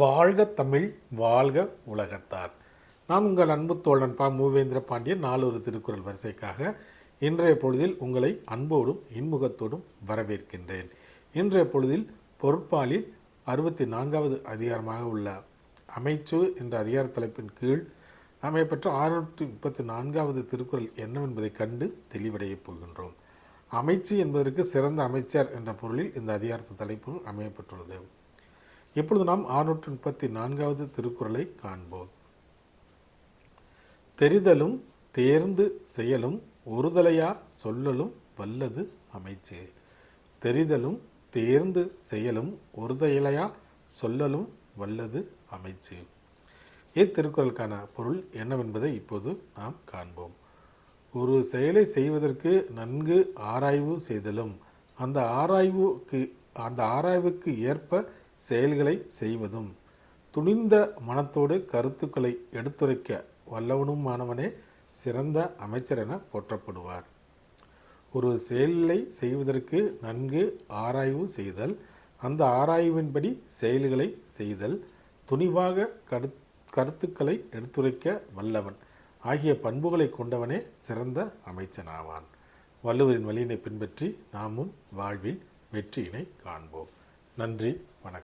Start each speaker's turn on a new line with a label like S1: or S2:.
S1: வாழ்க தமிழ் வாழ்க உலகத்தார். நான் உங்கள் அன்பு தோழன் பா. மூவேந்திர பாண்டியன் நாலொரு திருக்குறள் வரிசைக்காக இன்றைய பொழுதில் உங்களை அன்போடும் இன்முகத்தோடும் வரவேற்கின்றேன். இன்றைய பொழுதில் பொருட்பாலில் அறுபத்தி நான்காவது அதிகாரமாக உள்ள அமைச்சு என்ற அதிகார தலைப்பின் கீழ் அமையப்பெற்ற ஆறுநூற்றி முப்பத்தி நான்காவது திருக்குறள் என்னவென்பதை கண்டு தெளிவடையப் போகின்றோம். அமைச்சு என்பதற்கு சிறந்த அமைச்சர் என்ற பொருளில் இந்த அதிகாரத்து தலைப்பு அமையப்பட்டுள்ளது இப்பொழுது நாம் ஆறுநூற்றி முப்பத்தி நான்காவது திருக்குறளை காண்போம். தெரிதலும் தேர்ந்து செயலும் ஒருதலையா சொல்லலும் வல்லது அமைச்சு. தெரிதலும் தேர்ந்து செயலும் ஒருதலையா சொல்லலும் வல்லது அமைச்சு. இத்திருக்குறளுக்கான பொருள் என்னவென்பதை இப்போது நாம் காண்போம். ஒரு செயலை செய்வதற்கு நன்கு ஆராய்வு செய்தலும் அந்த ஆராய்வுக்கு அந்த ஆராய்வுக்கு ஏற்ப செயல்களை செய்வதும் துணிந்த மனத்தோடு கருத்துக்களை எடுத்துரைக்க வல்லவனுமானவனே சிறந்த அமைச்சர் என போற்றப்படுவார். ஒரு செயலை செய்வதற்கு நன்கு ஆராய்வு செய்தல் அந்த ஆராய்வின்படி செயல்களை செய்தல் துணிவாக கரு கருத்துக்களை எடுத்துரைக்க வல்லவன் ஆகிய பண்புகளை கொண்டவனே சிறந்த அமைச்சனாவான். வள்ளுவரின் வழியினை பின்பற்றி நாமும் வாழ்வில் வெற்றியினை காண்போம். நன்றி வணக்கம்.